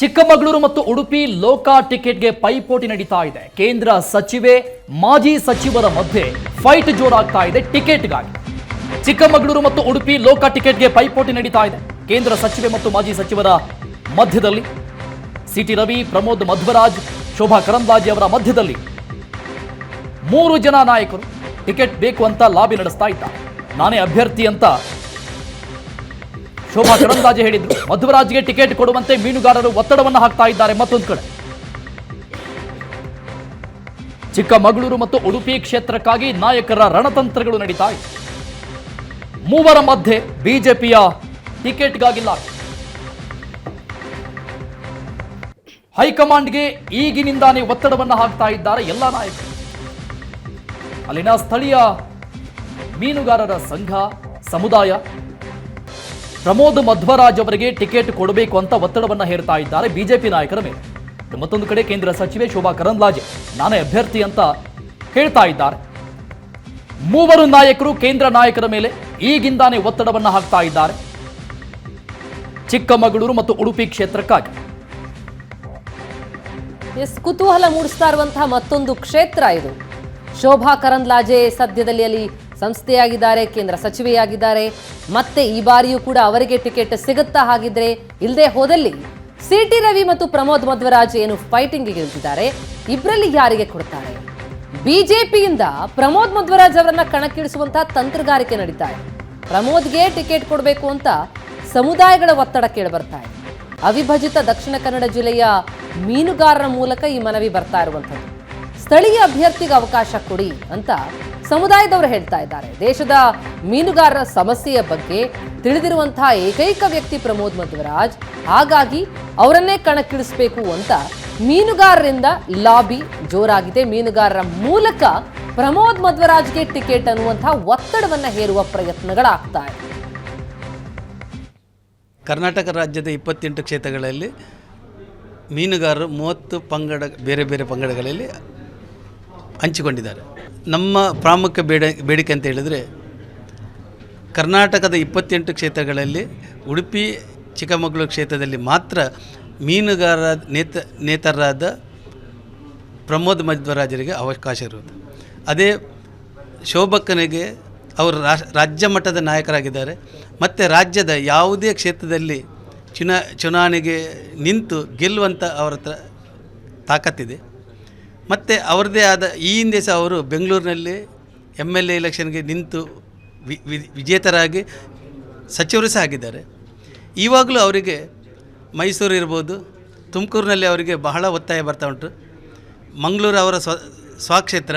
ಚಿಕ್ಕಮಗಳೂರು ಮತ್ತು ಉಡುಪಿ ಲೋಕಾ ಟಿಕೆಟ್ಗೆ ಪೈಪೋಟಿ ನಡೀತಾ ಇದೆ. ಕೇಂದ್ರ ಸಚಿವೆ, ಮಾಜಿ ಸಚಿವರ ಮಧ್ಯೆ ಫೈಟ್ ಜೋರಾಗ್ತಾ ಇದೆ ಟಿಕೆಟ್ಗಾಗಿ. ಚಿಕ್ಕಮಗಳೂರು ಮತ್ತು ಉಡುಪಿ ಲೋಕಾ ಟಿಕೆಟ್ಗೆ ಪೈಪೋಟಿ ನಡೀತಾ ಇದೆ. ಕೇಂದ್ರ ಸಚಿವೆ ಮತ್ತು ಮಾಜಿ ಸಚಿವರ ಮಧ್ಯದಲ್ಲಿ ಸಿಟಿ ರವಿ, ಪ್ರಮೋದ್ ಮಧ್ವರಾಜ್, ಶೋಭಾ ಕರಂದ್ಲಾಜೆ ಅವರ ಮಧ್ಯದಲ್ಲಿ ಮೂರು ಜನ ನಾಯಕರು ಟಿಕೆಟ್ ಬೇಕು ಅಂತ ಲಾಬಿ ನಡೆಸ್ತಾ ಇದ್ದಾರೆ. ನಾನೇ ಅಭ್ಯರ್ಥಿ ಅಂತ ಶೋಭಾ ಕರಂದಾಜೆ ಹೇಳಿದ್ರು. ಮಧ್ವರಾಜ್ಗೆ ಟಿಕೆಟ್ ಕೊಡುವಂತೆ ಮೀನುಗಾರರು ಒತ್ತಡವನ್ನು ಹಾಕ್ತಾ ಇದ್ದಾರೆ ಮತ್ತೊಂದು ಕಡೆ. ಚಿಕ್ಕಮಗಳೂರು ಮತ್ತು ಉಡುಪಿ ಕ್ಷೇತ್ರಕ್ಕಾಗಿ ನಾಯಕರ ರಣತಂತ್ರಗಳು ನಡೀತಾ ಇದೆ. ಮೂವರ ಮಧ್ಯೆ ಬಿಜೆಪಿಯ ಟಿಕೆಟ್ಗಾಗಿಲ್ಲ. ಹೈಕಮಾಂಡ್ಗೆ ಈಗಿನಿಂದಾನೇ ಒತ್ತಡವನ್ನು ಹಾಕ್ತಾ ಇದ್ದಾರೆ ಎಲ್ಲ ನಾಯಕರು. ಅಲ್ಲಿನ ಸ್ಥಳೀಯ ಮೀನುಗಾರರ ಸಂಘ, ಸಮುದಾಯ ಪ್ರಮೋದ್ ಮಧ್ವರಾಜ್ ಅವರಿಗೆ ಟಿಕೆಟ್ ಕೊಡಬೇಕು ಅಂತ ಒತ್ತಡವನ್ನು ಹೇರ್ತಾ ಇದ್ದಾರೆ ಬಿಜೆಪಿ ನಾಯಕರ ಮೇಲೆ. ಮತ್ತೊಂದು ಕಡೆ ಕೇಂದ್ರ ಸಚಿವೆ ಶೋಭಾ ಕರಂದ್ಲಾಜೆ ನಾನೇ ಅಭ್ಯರ್ಥಿ ಅಂತ ಹೇಳ್ತಾ ಇದ್ದಾರೆ. ಮೂವರು ನಾಯಕರು ಕೇಂದ್ರ ನಾಯಕರ ಮೇಲೆ ಈಗಿಂದಾನೇ ಒತ್ತಡವನ್ನು ಹಾಕ್ತಾ ಇದ್ದಾರೆ. ಚಿಕ್ಕಮಗಳೂರು ಮತ್ತು ಉಡುಪಿ ಕ್ಷೇತ್ರಕ್ಕಾಗಿ. ಎಸ್, ಕುತೂಹಲ ಮೂಡಿಸ್ತಾ ಇರುವಂತಹ ಮತ್ತೊಂದು ಕ್ಷೇತ್ರ ಇದು. ಶೋಭಾ ಕರಂದ್ಲಾಜೆ ಸದ್ಯದಲ್ಲಿ ಅಲ್ಲಿ ಸಂಸ್ಥೆಯಾಗಿದ್ದಾರೆ, ಕೇಂದ್ರ ಸಚಿವೆಯಾಗಿದ್ದಾರೆ. ಮತ್ತೆ ಈ ಬಾರಿಯೂ ಕೂಡ ಅವರಿಗೆ ಟಿಕೆಟ್ ಸಿಗುತ್ತಾ ಹಾಗಿದ್ರೆ ಇಲ್ಲದೆ ಹೋದಲ್ಲಿ ಸಿ ಟಿ ರವಿ ಮತ್ತು ಪ್ರಮೋದ್ ಮಧ್ವರಾಜ್ ಏನು ಫೈಟಿಂಗ್ ಇಳಿದಿದ್ದಾರೆ ಇಬ್ಬರಲ್ಲಿ ಯಾರಿಗೆ ಕೊಡ್ತಾರೆ? ಬಿಜೆಪಿಯಿಂದ ಪ್ರಮೋದ್ ಮಧ್ವರಾಜ್ ಅವರನ್ನ ಕಣಕ್ಕಿಳಿಸುವಂತಹ ತಂತ್ರಗಾರಿಕೆ ನಡೀತಾ ಇದೆ. ಪ್ರಮೋದ್ಗೆ ಟಿಕೆಟ್ ಕೊಡಬೇಕು ಅಂತ ಸಮುದಾಯಗಳ ಒತ್ತಡ ಕೇಳಿ ಬರ್ತಾ ಇದೆ. ಅವಿಭಜಿತ ದಕ್ಷಿಣ ಕನ್ನಡ ಜಿಲ್ಲೆಯ ಮೀನುಗಾರರ ಮೂಲಕ ಈ ಮನವಿ ಬರ್ತಾ ಇರುವಂಥದ್ದು. ಸ್ಥಳೀಯ ಅಭ್ಯರ್ಥಿಗೆ ಅವಕಾಶ ಕೊಡಿ ಅಂತ ಸಮುದಾಯದವರು ಹೇಳ್ತಾ ಇದ್ದಾರೆ. ದೇಶದ ಮೀನುಗಾರರ ಸಮಸ್ಯೆಯ ಬಗ್ಗೆ ತಿಳಿದಿರುವಂತಹ ಏಕೈಕ ವ್ಯಕ್ತಿ ಪ್ರಮೋದ್ ಮಧ್ವರಾಜ್, ಹಾಗಾಗಿ ಅವರನ್ನೇ ಕಣಕ್ಕಿಳಿಸಬೇಕು ಅಂತ ಮೀನುಗಾರರಿಂದ ಲಾಬಿ ಜೋರಾಗಿದೆ. ಮೀನುಗಾರರ ಮೂಲಕ ಪ್ರಮೋದ್ ಮಧ್ವರಾಜ್ಗೆ ಟಿಕೆಟ್ ಅನ್ನುವಂತಹ ಒತ್ತಡವನ್ನು ಹೇರುವ ಪ್ರಯತ್ನಗಳಾಗ್ತಾ ಇದೆ ಕರ್ನಾಟಕ ರಾಜ್ಯದ ಇಪ್ಪತ್ತೆಂಟು ಕ್ಷೇತ್ರಗಳಲ್ಲಿ ಮೀನುಗಾರರು ಮೂವತ್ತು ಪಂಗಡ, ಬೇರೆ ಬೇರೆ ಪಂಗಡಗಳಲ್ಲಿ ಹಂಚಿಕೊಂಡಿದ್ದಾರೆ. ನಮ್ಮ ಪ್ರಾಮುಖ್ಯ ಬೇಡ, ಬೇಡಿಕೆ ಅಂತ ಹೇಳಿದರೆ ಕರ್ನಾಟಕದ ಇಪ್ಪತ್ತೆಂಟು ಕ್ಷೇತ್ರಗಳಲ್ಲಿ ಉಡುಪಿ, ಚಿಕ್ಕಮಗಳೂರು ಕ್ಷೇತ್ರದಲ್ಲಿ ಮಾತ್ರ ಮೀನುಗಾರ ನೇತ ನೇತರರಾದ ಪ್ರಮೋದ್ ಮಧ್ವರಾಜರಿಗೆ ಅವಕಾಶ ಇರುವುದು. ಅದೇ ಶೋಭಕ್ಕನಿಗೆ ಅವರು ರಾಜ್ಯ ಮಟ್ಟದ ನಾಯಕರಾಗಿದ್ದಾರೆ. ಮತ್ತು ರಾಜ್ಯದ ಯಾವುದೇ ಕ್ಷೇತ್ರದಲ್ಲಿ ಚುನಾ, ಚುನಾವಣೆಗೆ ನಿಂತು ಗೆಲ್ಲುವಂಥ ಅವರ ಹತ್ರ ತಾಕತ್ತಿದೆ. ಮತ್ತು ಅವ್ರದ್ದೇ ಆದ, ಈ ಹಿಂದೆ ಸಹ ಅವರು ಬೆಂಗಳೂರಿನಲ್ಲಿ ಎಂ ಎಲ್ ಎ ಎಲೆಕ್ಷನ್ಗೆ ನಿಂತು ವಿಜೇತರಾಗಿ ಸಚಿವರು ಸಹ ಆಗಿದ್ದಾರೆ. ಇವಾಗಲೂ ಅವರಿಗೆ ಮೈಸೂರು ಇರ್ಬೋದು, ತುಮಕೂರಿನಲ್ಲಿ ಅವರಿಗೆ ಬಹಳ ಒತ್ತಾಯ ಬರ್ತಾ ಉಂಟು. ಮಂಗಳೂರು ಅವರ ಸ್ವ ಸ್ವಕ್ಷೇತ್ರ